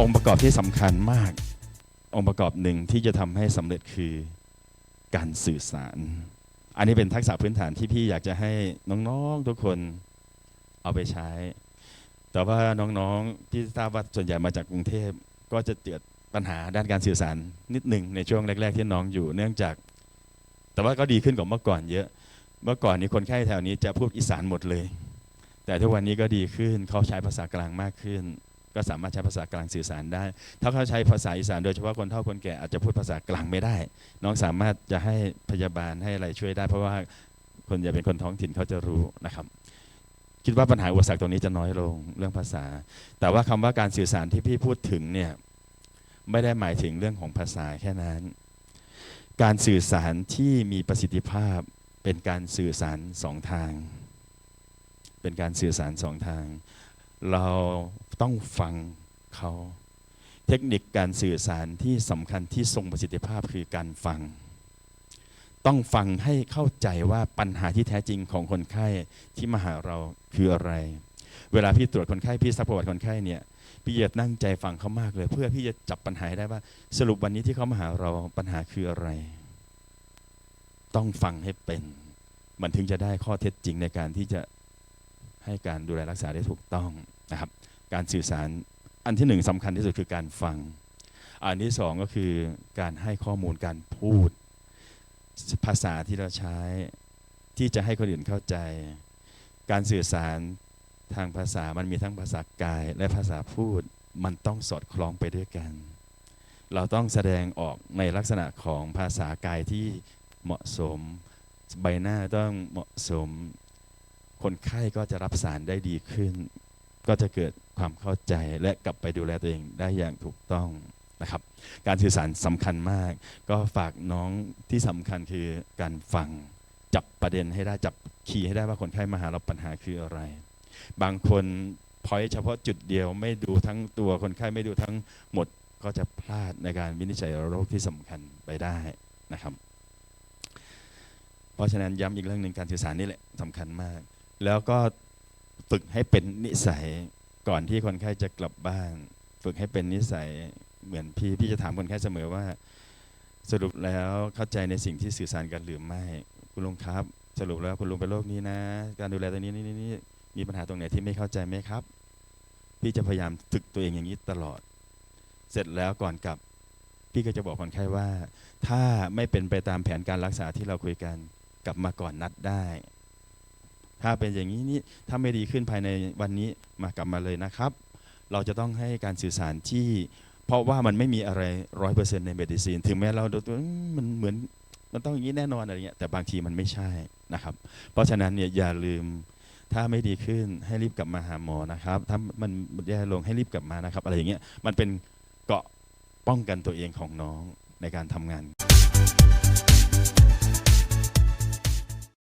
องค์ประกอบที่สำคัญมาก องค์ประกอบหนึ่งที่จะทำให้สำเร็จคือการสื่อสาร อันนี้เป็นทักษะพื้นฐานที่พี่อยากจะให้น้องๆทุกคนเอาไปใช้ แต่ว่าน้องๆพี่ทราบว่าส่วนใหญ่มาจากกรุงเทพก็จะเกิดปัญหาด้านการสื่อสารนิดหนึ่งในช่วงแรก ๆ ที่น้องอยู่ เนื่องจาก แต่ว่าก็ดีขึ้นกว่าเมื่อก่อนเยอะ เมื่อก่อนนี้คนไข้แถวนี้จะพูดอีสานหมดเลย แต่ทุกวันนี้ก็ดีขึ้นเขาใช้ภาษากลางมากขึ้น ก็สามารถใช้ภาษากลางสื่อสารได้ ถ้าเขาใช้ภาษาอีสานโดยเฉพาะคนเฒ่าคนแก่อาจจะพูดภาษากลางไม่ได้ น้องสามารถจะให้พยาบาลให้อะไรช่วยได้ เพราะว่าคนอย่าเป็นคนท้องถิ่นเขาจะรู้นะครับ คิดว่าปัญหาอุปสรรคตรงนี้จะน้อยลงเรื่องภาษา แต่ว่าคำว่าการสื่อสารที่พี่พูดถึงเนี่ยไม่ได้หมายถึงเรื่องของภาษาแค่นั้น การสื่อสารที่มีประสิทธิภาพเป็นการสื่อสารสองทาง เป็นการสื่อสารสองทาง เรา ต้องฟังเขาเทคนิคการสื่อสารที่สำคัญที่ทรงประสิทธิภาพคือการฟัง ต้องฟังให้เข้าใจว่าปัญหาที่แท้จริงของคนไข้ที่มาหาเราคืออะไร เวลาพี่ตรวจคนไข้พี่ซักประวัติคนไข้เนี่ยพี่จะนั่งใจฟังเขามากเลย เพื่อพี่จะจับปัญหาได้ว่า สรุปวันนี้ที่เขามาหาเราปัญหาคืออะไร ต้องฟังให้เป็น มันถึงจะได้ข้อเท็จจริงในการที่จะให้การดูแลรักษาได้ถูกต้องนะครับ การสื่อสารอันที่หนึ่งสำคัญที่สุดคือการฟัง อันที่สองก็คือการให้ข้อมูลการพูด ภาษาที่เราใช้ที่จะให้คนอื่นเข้าใจ การสื่อสารทางภาษามันมีทั้งภาษากายและภาษาพูดมันต้องสอดคล้องไปด้วยกัน เราต้องแสดงออกในลักษณะของภาษากายที่เหมาะสม ใบหน้าต้องเหมาะสม คนไข้ก็จะรับสารได้ดีขึ้น ก็จะเกิดความเข้าใจและกลับไปดูแลตัวเองได้อย่างถูกต้องนะครับการสื่อสารสำคัญมาก ก็ฝากน้องที่สำคัญคือการฟังจับประเด็นให้ได้จับคีย์ให้ได้ว่าคนไข้มาหาเราปัญหาคืออะไร บางคนพอยเฉพาะจุดเดียวไม่ดูทั้งตัวคนไข้ไม่ดูทั้งหมดก็จะพลาดในการวินิจฉัยโรคที่สำคัญไปได้นะครับ เพราะฉะนั้นย้ำอีกเรื่องหนึ่งการสื่อสารนี่แหละสำคัญมาก แล้วก็ ฝึกให้เป็นนิสัยก่อนที่คนไข้จะกลับบ้าน ฝึกให้เป็นนิสัยเหมือนพี่พี่จะถามคนไข้เสมอว่า สรุปแล้วเข้าใจในสิ่งที่สื่อสารกันหรือไม่ คุณลุงครับ สรุปแล้วคุณลุงเป็นโรคนี้นะ การดูแลตัวนี้นี่นี่นี่มีปัญหาตรงไหนที่ไม่เข้าใจไหมครับ พี่จะพยายามฝึกตัวเองอย่างนี้ตลอด เสร็จแล้วก่อนกลับ พี่ก็จะบอกคนไข้ว่า ถ้าไม่เป็นไปตามแผนการรักษาที่เราคุยกัน กลับมาก่อนนัดได้ ถ้าเป็นอย่างนี้นี่ถ้าไม่ดีขึ้นภายในวันนี้มากลับมาเลยนะครับ เราจะต้องให้การสื่อสารที่ เพราะว่ามันไม่มีอะไรร้อยเปอร์เซ็นต์ในเมดิซีนถึงแม้เราดูตัวมันเหมือนมันต้องอย่างนี้แน่นอนอะไรเงี้ยแต่บางทีมันไม่ใช่นะครับ เพราะฉะนั้นเนี่ยอย่าลืมถ้าไม่ดีขึ้นให้รีบกลับมาหาหมอนะครับ ถ้ามันแย่ลงให้รีบกลับมานะครับ อะไรอย่างเงี้ยมันเป็นเกาะป้องกันตัวเองของน้องในการทำงาน